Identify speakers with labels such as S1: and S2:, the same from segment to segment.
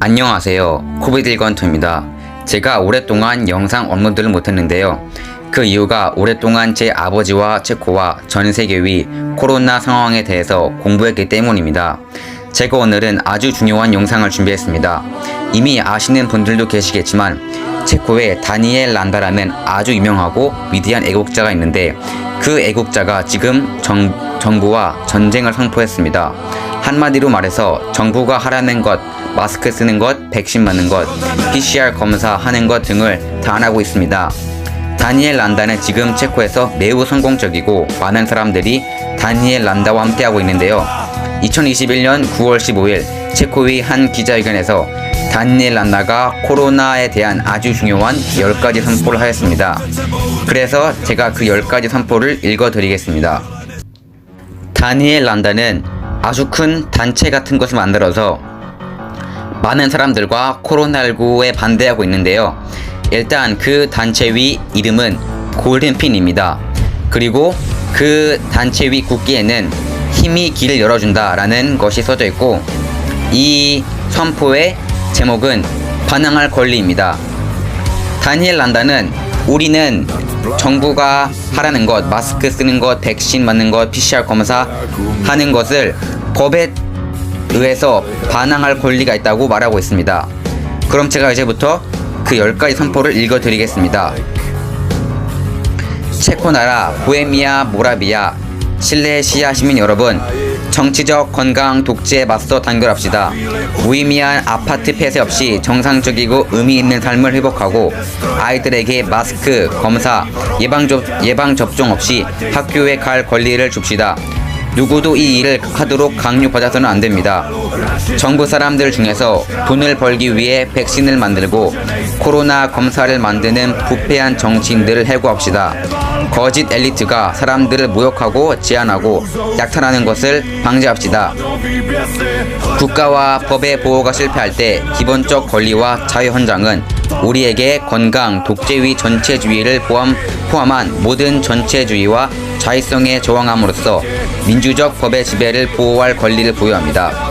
S1: 안녕하세요. 코비드1건투입니다. 제가 오랫동안 영상 업로드를 못했는데요. 그 이유가 오랫동안 제 아버지와 체코와 전 세계 위 코로나 상황에 대해서 공부했기 때문입니다. 제가 오늘은 아주 중요한 영상을 준비했습니다. 이미 아시는 분들도 계시겠지만 체코에 다니엘 란다라는 아주 유명하고 위대한 애국자가 있는데 그 애국자가 지금 정, 정부와 전쟁을 선포했습니다. 한마디로 말해서 정부가 하라는 것, 마스크 쓰는 것, 백신 맞는 것, PCR 검사 하는 것 등을 다안 하고 있습니다. 다니엘 란다는 지금 체코에서 매우 성공적이고 많은 사람들이 다니엘 란다와 함께하고 있는데요. 2021년 9월 15일 체코의 한 기자회견에서 다니엘 란다가 코로나에 대한 아주 중요한 10가지 선포를 하였습니다. 그래서 제가 그 10가지 선포를 읽어드리겠습니다. 다니엘 란다는 아주 큰 단체 같은 것을 만들어서 많은 사람들과 코로나19에 반대하고 있는데요. 일단 그 단체 위 이름은 골든핀입니다. 그리고 그 단체 위 국기에는 힘이 길을 열어준다 라는 것이 써져 있고 이 선포의 제목은 반항할 권리입니다. 다니엘 란다는 우리는 정부가 하라는 것, 마스크 쓰는 것, 백신 맞는 것, PCR 검사 하는 것을 법에 의해서 반항할 권리가 있다고 말하고 있습니다. 그럼 제가 이제부터 그 10가지 선포를 읽어드리겠습니다. 체코 나라 보헤미아 모라비아 실레시아 시민 여러분 정치적 건강 독재에 맞서 단결합시다. 무의미한 아파트 폐쇄 없이 정상적이고 의미 있는 삶을 회복하고 아이들에게 마스크, 검사, 예방, 접, 예방 접종 없이 학교에 갈 권리를 줍시다. 누구도 이 일을 하도록 강요받아서는 안 됩니다. 정부 사람들 중에서 돈을 벌기 위해 백신을 만들고 코로나 검사를 만드는 부패한 정치인들을 해고합시다. 거짓 엘리트가 사람들을 모욕하고 제한하고 약탈하는 것을 방지합시다. 국가와 법의 보호가 실패할 때 기본적 권리와 자유 헌장은 우리에게 건강, 독재위 전체주의를 포함, 포함한 모든 전체주의와 자의성에 저항함으로써 민주적 법의 지배를 보호할 권리를 부여합니다.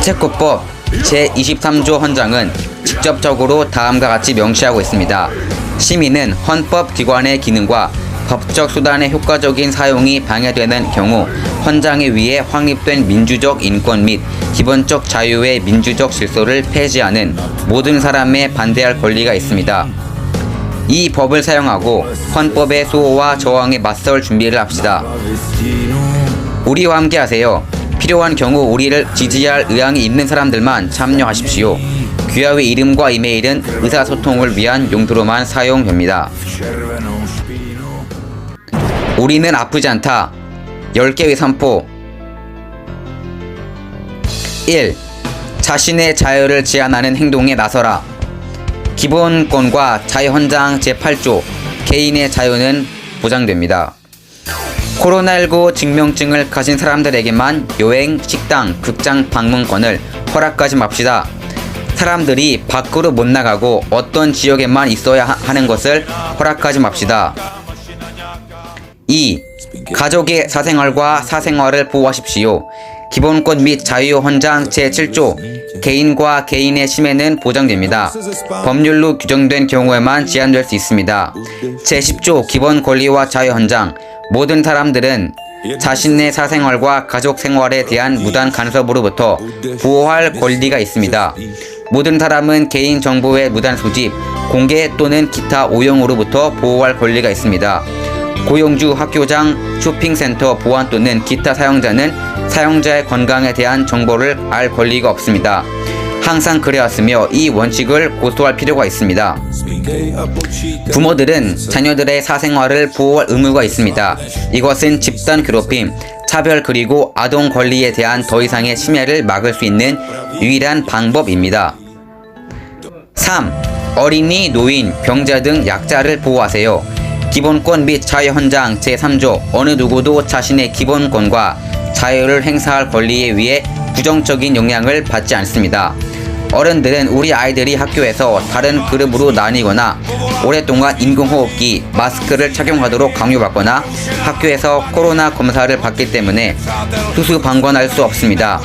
S1: 체코법 제23조 헌장은 직접적으로 다음과 같이 명시하고 있습니다. 시민은 헌법기관의 기능과 법적 수단의 효과적인 사용이 방해되는 경우 헌장에 의해 확립된 민주적 인권 및 기본적 자유의 민주적 질서를 폐지하는 모든 사람에 반대할 권리가 있습니다. 이 법을 사용하고 헌법의 수호와 저항에 맞설 준비를 합시다. 우리와 함께 하세요. 필요한 경우 우리를 지지할 의향이 있는 사람들만 참여하십시오. 귀하의 이름과 이메일은 의사소통을 위한 용도로만 사용됩니다. 우리는 아프지 않다. 10개의 선포 1. 자신의 자유를 제한하는 행동에 나서라. 기본권과 자유헌장 제8조 개인의 자유는 보장됩니다. 코로나19 증명증을 가진 사람들에게만 여행, 식당, 극장 방문권을 허락하지 맙시다. 사람들이 밖으로 못 나가고 어떤 지역에만 있어야 하- 하는 것을 허락하지 맙시다. 2. 가족의 사생활과 사생활을 보호하십시오. 기본권 및 자유헌장 제7조 개인과 개인의 침해는 보장됩니다. 법률로 규정된 경우에만 제한될 수 있습니다. 제10조 기본 권리와 자유헌장 모든 사람들은 자신의 사생활과 가족 생활에 대한 무단 간섭으로부터 보호할 권리가 있습니다. 모든 사람은 개인 정보의 무단 수집, 공개 또는 기타 오용으로부터 보호할 권리가 있습니다. 고용주, 학교장, 쇼핑센터, 보안 또는 기타 사용자는 사용자의 건강에 대한 정보를 알 권리가 없습니다. 항상 그래왔으며 이 원칙을 고수할 필요가 있습니다. 부모들은 자녀들의 사생활을 보호할 의무가 있습니다. 이것은 집단 괴롭힘, 차별 그리고 아동 권리에 대한 더 이상의 침해를 막을 수 있는 유일한 방법입니다. 3. 어린이, 노인, 병자 등 약자를 보호하세요. 기본권 및 자유 헌장 제3조 어느 누구도 자신의 기본권과 자유를 행사할 권리에 의해 부정적인 영향을 받지 않습니다. 어른들은 우리 아이들이 학교에서 다른 그룹으로 나뉘거나 오랫동안 인공호흡기, 마스크를 착용하도록 강요받거나 학교에서 코로나 검사를 받기 때문에 수수방관할 수 없습니다.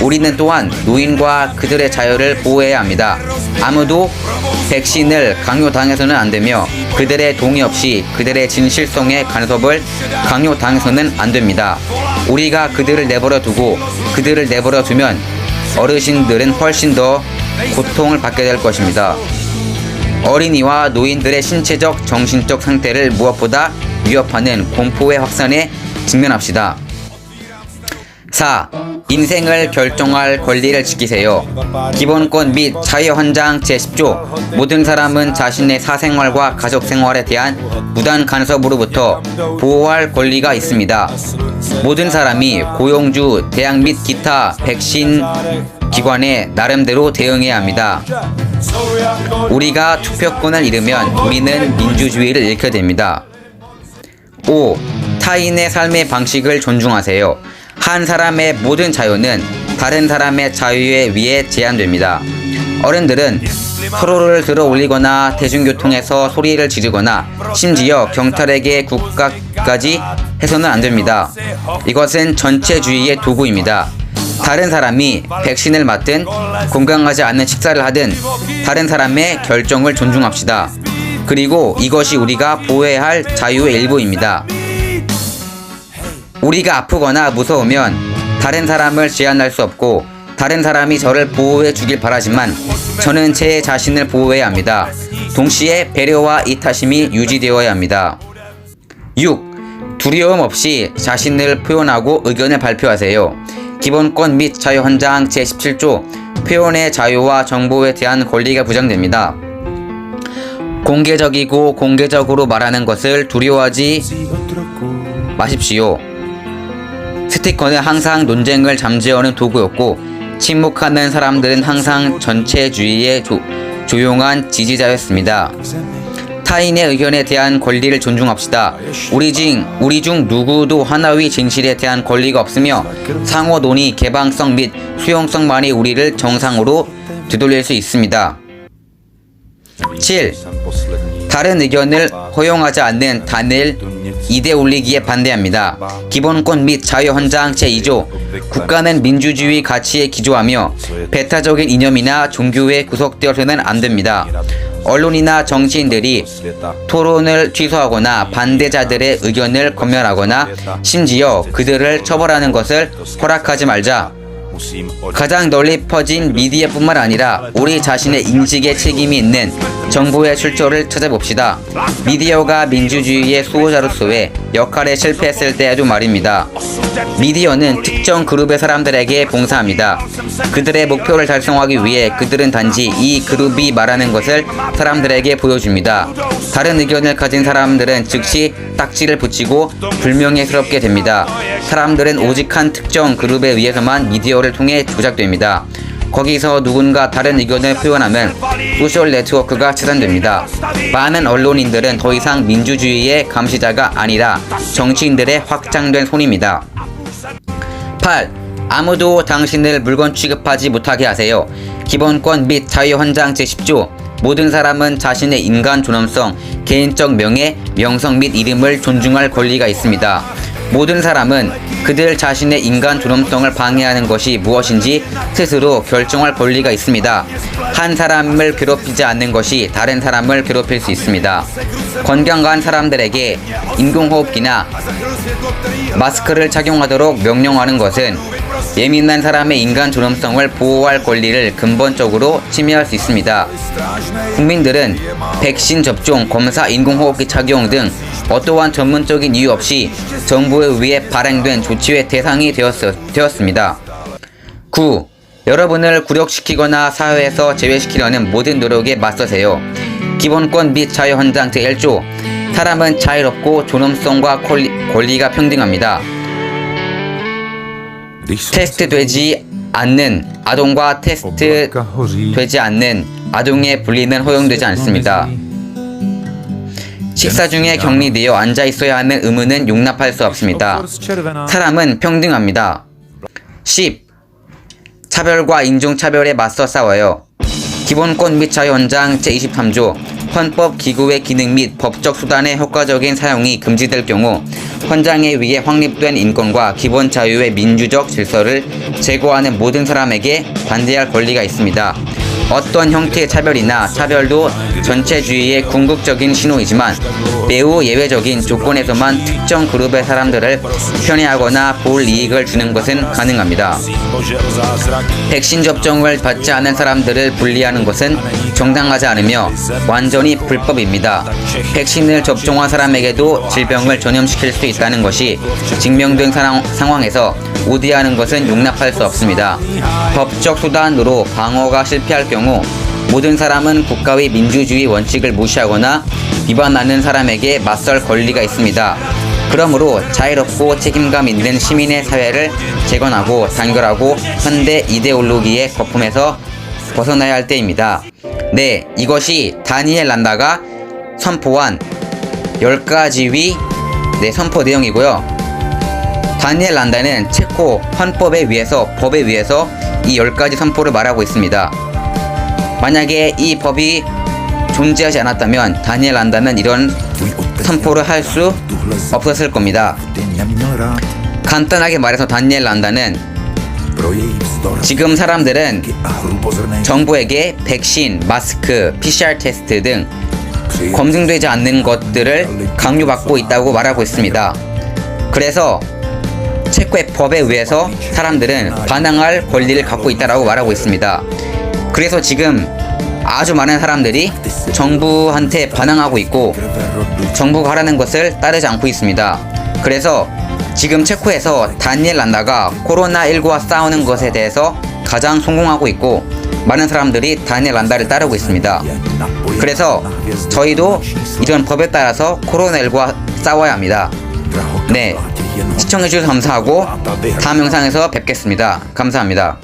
S1: 우리는 또한 노인과 그들의 자유를 보호해야 합니다. 아무도 백신을 강요당해서는 안 되며 그들의 동의 없이 그들의 진실성에 간섭을 강요당해서는 안 됩니다. 우리가 그들을 내버려 두고 그들을 내버려 두면 어르신들은 훨씬 더 고통을 받게 될 것입니다. 어린이와 노인들의 신체적, 정신적 상태를 무엇보다 위협하는 공포의 확산에 직면합시다. 4. 인생을 결정할 권리를 지키세요. 기본권 및 자유헌장 제10조 모든 사람은 자신의 사생활과 가족 생활에 대한 무단 간섭으로부터 보호할 권리가 있습니다. 모든 사람이 고용주, 대학 및 기타 백신 기관에 나름대로 대응해야 합니다. 우리가 투표권을 잃으면 우리는 민주주의를 잃게 됩니다. 5. 타인의 삶의 방식을 존중하세요. 한 사람의 모든 자유는 다른 사람의 자유에 의해 제한됩니다. 어른들은 서로를 들어 올리거나 대중교통에서 소리를 지르거나 심지어 경찰에게 국가까지 해서는 안 됩니다. 이것은 전체주의의 도구입니다. 다른 사람이 백신을 맞든 건강하지 않은 식사를 하든 다른 사람의 결정을 존중합시다. 그리고 이것이 우리가 보호해야 할 자유의 일부입니다. 우리가 아프거나 무서우면 다른 사람을 제한할 수 없고 다른 사람이 저를 보호해 주길 바라지만 저는 제 자신을 보호해야 합니다. 동시에 배려와 이타심이 유지되어야 합니다. 6. 두려움 없이 자신을 표현하고 의견을 발표하세요. 기본권 및 자유헌장 제17조 표현의 자유와 정보에 대한 권리가 부정됩니다. 공개적이고 공개적으로 말하는 것을 두려워하지 마십시오. 스티커는 항상 논쟁을 잠재우는 도구였고 침묵하는 사람들은 항상 전체주의의 조, 조용한 지지자였습니다. 타인의 의견에 대한 권리를 존중합시다. 우리 중 우리 중 누구도 하나의 진실에 대한 권리가 없으며 상호 논의, 개방성 및 수용성만이 우리를 정상으로 되돌릴 수 있습니다. 7. 다른 의견을 허용하지 않는 단일 이대 올리기에 반대합니다. 기본권 및 자유헌장 제2조 국가는 민주주의 가치에 기조하며 배타적인 이념이나 종교에 구속되어서는 안 됩니다. 언론이나 정치인들이 토론을 취소하거나 반대자들의 의견을 검열하거나 심지어 그들을 처벌하는 것을 허락하지 말자. 가장 널리 퍼진 미디어뿐만 아니라 우리 자신의 인식에 책임이 있는 정보의 출처를 찾아봅시다. 미디어가 민주주의의 수호자로서의 역할에 실패했을 때에도 말입니다. 미디어는 특정 그룹의 사람들에게 봉사합니다. 그들의 목표를 달성하기 위해 그들은 단지 이 그룹이 말하는 것을 사람들에게 보여줍니다. 다른 의견을 가진 사람들은 즉시 딱지를 붙이고 불명예스럽게 됩니다. 사람들은 오직 한 특정 그룹에 의해서만 미디어를 통해 조작됩니다. 거기서 누군가 다른 의견을 표현하면 소셜 네트워크가 차단됩니다. 많은 언론인들은 더 이상 민주주의의 감시자가 아니라 정치인들의 확장된 손입니다. 8. 아무도 당신을 물건 취급하지 못하게 하세요. 기본권 및 자유헌장 제10조 모든 사람은 자신의 인간 존엄성, 개인적 명예, 명성 및 이름을 존중할 권리가 있습니다. 모든 사람은 그들 자신의 인간 존엄성을 방해하는 것이 무엇인지 스스로 결정할 권리가 있습니다. 한 사람을 괴롭히지 않는 것이 다른 사람을 괴롭힐 수 있습니다. 건강한 사람들에게 인공호흡기나 마스크를 착용하도록 명령하는 것은 예민한 사람의 인간 존엄성을 보호할 권리를 근본적으로 침해할 수 있습니다. 국민들은 백신 접종, 검사, 인공호흡기 착용 등 어떠한 전문적인 이유 없이 정부에 의해 발행된 조치의 대상이 되었, 되었습니다. 9. 여러분을 굴욕시키거나 사회에서 제외시키려는 모든 노력에 맞서세요. 기본권 및 자유헌장 제1조 사람은 자유롭고 존엄성과 권리, 권리가 평등합니다. 테스트 되지 않는 아동과 테스트 되지 않는 아동의 분리는 허용되지 않습니다. 식사 중에 격리되어 앉아 있어야 하는 의무는 용납할 수 없습니다. 사람은 평등합니다. 10. 차별과 인종차별에 맞서 싸워요. 기본권 및 자유헌장 제23조 헌법 기구의 기능 및 법적 수단의 효과적인 사용이 금지될 경우 헌장에 의해 확립된 인권과 기본 자유의 민주적 질서를 제고하는 모든 사람에게 반대할 권리가 있습니다. 어떤 형태의 차별이나 차별도 전체주의의 궁극적인 신호이지만 매우 예외적인 조건에서만 특정 그룹의 사람들을 편애하거나 볼 이익을 주는 것은 가능합니다. 백신 접종을 받지 않은 사람들을 분리하는 것은 정당하지 않으며 완전히 불법입니다. 백신을 접종한 사람에게도 질병을 전염시킬 수 있다는 것이 증명된 상황, 상황에서 우대하는 것은 용납할 수 없습니다. 법적 수단으로 방어가 실패할 경우 모든 사람은 국가의 민주주의 원칙을 무시하거나 위반하는 사람에게 맞설 권리가 있습니다. 그러므로 자유롭고 책임감 있는 시민의 사회를 재건하고 단결하고 현대 이데올로기의 거품에서 벗어나야 할 때입니다. 네, 이것이 다니엘 란다가 선포한 10가지 위 네, 선포 내용이고요. 다니엘 란다는 체코 헌법에 의해서 법에 의해서 이 10가지 선포를 말하고 있습니다. 만약에 이 법이 존재하지 않았다면 다니엘 란다는 이런 선포를 할 수 없었을 겁니다. 간단하게 말해서 다니엘 란다는 지금 사람들은 정부에게 백신, 마스크, PCR 테스트 등 검증되지 않는 것들을 강요받고 있다고 말하고 있습니다. 그래서 체코의 법에 의해서 사람들은 반항할 권리를 갖고 있다고 말하고 있습니다. 그래서 지금 아주 많은 사람들이 정부한테 반항하고 있고 정부가 하라는 것을 따르지 않고 있습니다. 그래서 지금 체코에서 다니엘 란다가 코로나19와 싸우는 것에 대해서 가장 성공하고 있고 많은 사람들이 다니엘 란다를 따르고 있습니다. 그래서 저희도 이런 법에 따라서 코로나19와 싸워야 합니다. 네. 시청해주셔서 감사하고 다음 영상에서 뵙겠습니다. 감사합니다.